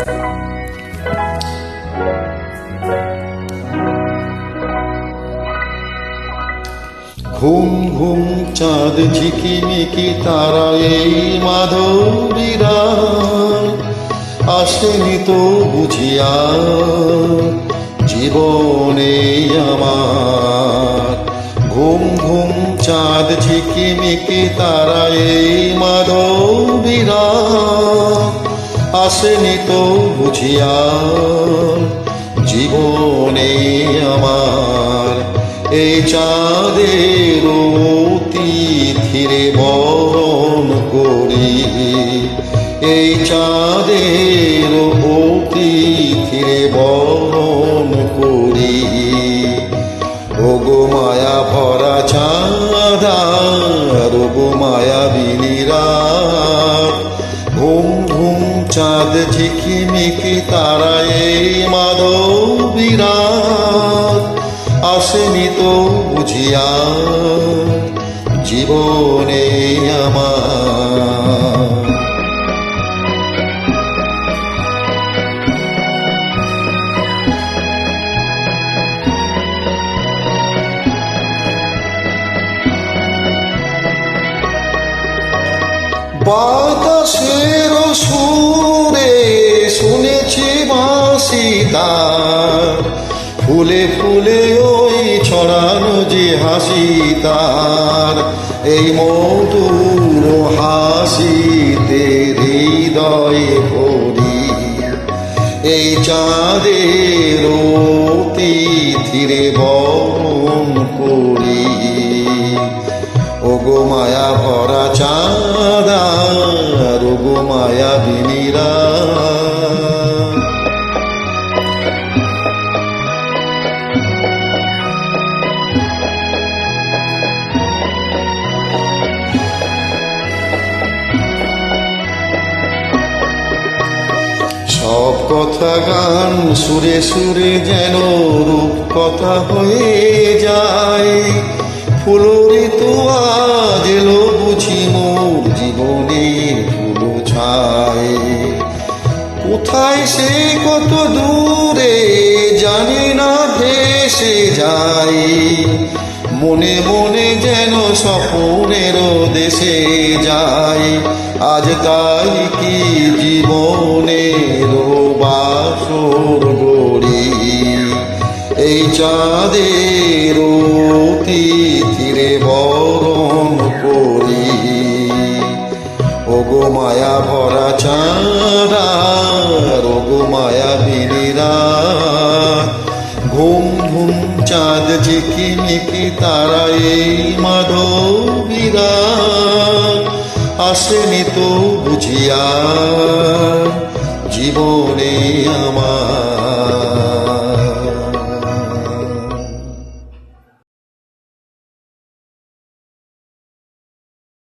ঘুম ঘুম চাঁদ ঝিকিমিকি তারা এই মাধবীরা আসেনি তো বুঝিয়া জীবনে আমার। ঘুম ঘুম চাঁদ ঝিকিমিকি তারা এই আসেনি তো বুঝিয়া জীবনে আমার এই চাঁদের তিথিরে বরণ করি। এই চাঁদের তিথিরে বরণ করি। ওগো মায়া ভরা চাঁদা ওগো মায়া বিনিরা ঘুম ঘুম চাঁদ ঝিকিমিকি তারা এই মাধবীরা আসেনি তো বুঝিয়া জীবনে আমার বাতাসের সুরে শুনেছি তার ফুলে ফুলে ওই ছড়ানো যে হাসি তার, এই মধুর হাসিতে হৃদয় ভরি। এই চাঁদের তিথিরে বরণ করি। ওগো মায়া ভরা চাঁদা ওগো মায়া বিনীরা সব কথা গান সুরে সুরে যেন রূপ কথা হয়ে যায়। সে কত দূরে, জানি না ভেসে যায় মনে মনে যেন স্বপ্নের দেশে যায় আজ তাই কি জীবনের বাসর গড়ি এই চাঁদের তিথিরে বরণ করি। ওগো মায়া ভরা চাঁদা ঝিকিমিকি তারা এই মাধবীরা? আসেনি তো বুঝিয়া জীবনে আমার